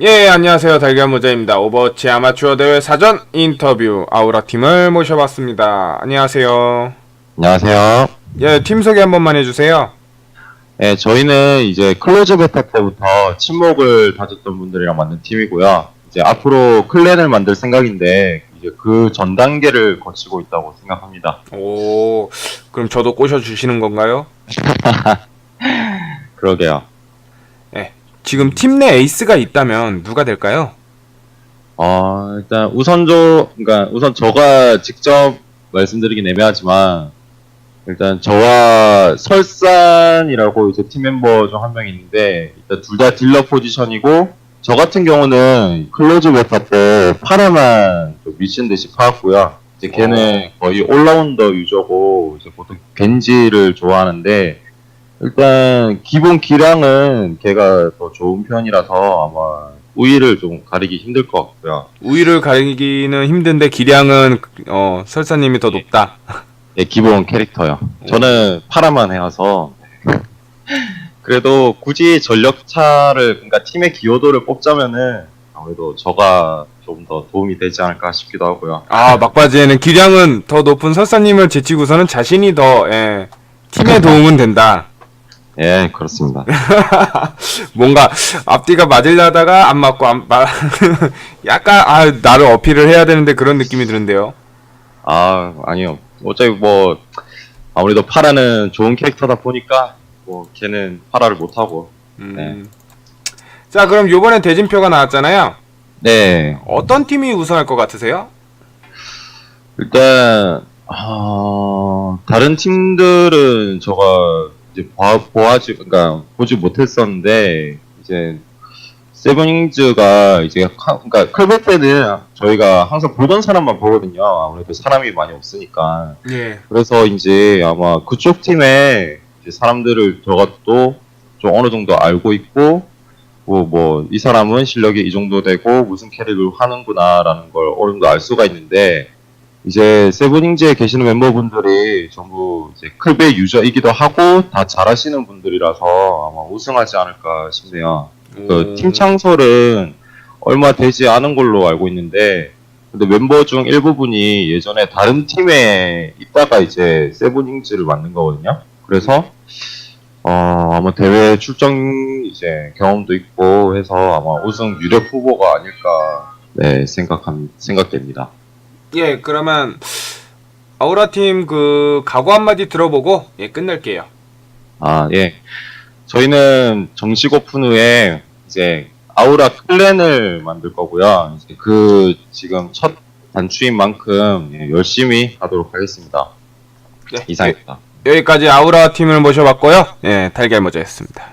예, 안녕하세요. 달걀 모자입니다. 오버워치 아마추어 대회 사전 인터뷰 아우라 팀을 모셔봤습니다. 안녕하세요. 안녕하세요. 예, 팀 소개 한 번만 해주세요. 네, 저희는 이제 클로즈 베타 때부터 친목을 다졌던 분들이랑 만든 팀이고요. 이제 앞으로 클랜을 만들 생각인데 이제 그 전 단계를 거치고 있다고 생각합니다. 오, 그럼 저도 꼬셔주시는 건가요? 그러게요. 지금 팀 내 에이스가 있다면 누가 될까요? 어, 일단 우선조, 그러니까 우선 저가 직접 말씀드리긴 애매하지만 일단 저와 설산이라고 이제 팀 멤버 중 한 명 있는데 일단 둘 다 딜러 포지션이고 저 같은 경우는 클로즈 베타 때 파라만 좀 미친 듯이 파았고요. 이제 걔는 거의 올라운더 유저고 이제 보통 겐지를 좋아하는데 일단 기본 기량은 걔가 더 좋은 편이라서 아마 우위를 좀 가리기 힘들 것 같고요. 우위를 가리기는 힘든데 기량은 어, 설사님이 더 높다. 예, 기본 캐릭터요. 저는 파라만 해와서 그래도 굳이 전력차를 그러니까 팀의 기여도를 뽑자면은 아무래도 저가 좀 더 도움이 되지 않을까 싶기도 하고요. 아, 막바지에는 기량은 더 높은 설사님을 제치고서는 자신이 더 예, 팀에 도움은 된다. 예, 그렇습니다. 뭔가 앞뒤가 맞으려다가 안 맞고 안 마, 약간 아 나를 어필을 해야 되는데 그런 느낌이 드는데요. 아, 아니요. 어차피 뭐 아무래도 파라는 좋은 캐릭터다 보니까 뭐 걔는 파라를 못 하고. 음. 네. 자 그럼 요번에 대진표가 나왔잖아요. 네. 어떤 팀이 우승할 것 같으세요? 일단 아, 다른 팀들은 저가 이제 봐, 보아지 그러니까 보지 못했었는데 이제 세븐잉즈가 이제 하- 그러니까 클베 때는 저희가 항상 보던 사람만 보거든요. 아무래도 사람이 많이 없으니까. 예. 그래서 이제 아마 그쪽 팀에 사람들을 저것도 좀 어느 정도 알고 있고 뭐이 사람은 실력이 이 정도 되고 무슨 캐릭을 하는구나라는 걸 어느 정도 알 수가 있는데 이제 세븐잉즈에 계시는 멤버분들이 전부 이제 클베 유저이기도 하고 다 잘하시는 분들이라서 아마 우승하지 않을까 싶네요. 그 팀 창설은 얼마 되지 않은 걸로 알고 있는데 근데 멤버 중 일부분이 예전에 다른 팀에 있다가 이제 세븐잉즈를 만든 거거든요. 그래서 어 아마 대회 출전 이제 경험도 있고 해서 아마 우승 유력 후보가 아닐까 네 생각한 생각됩니다. 예 그러면 아우라 팀 그 각오 한마디 들어보고 예 끝낼게요. 아 예, 저희는 정식 오픈 후에 이제 아우라 클랜을 만들 거고요. 이제 그 지금 첫 단추인 만큼 예, 열심히 하도록 하겠습니다. 예, 이상입니다. 여기까지 아우라 팀을 모셔봤고요. 예 달걀 모자였습니다.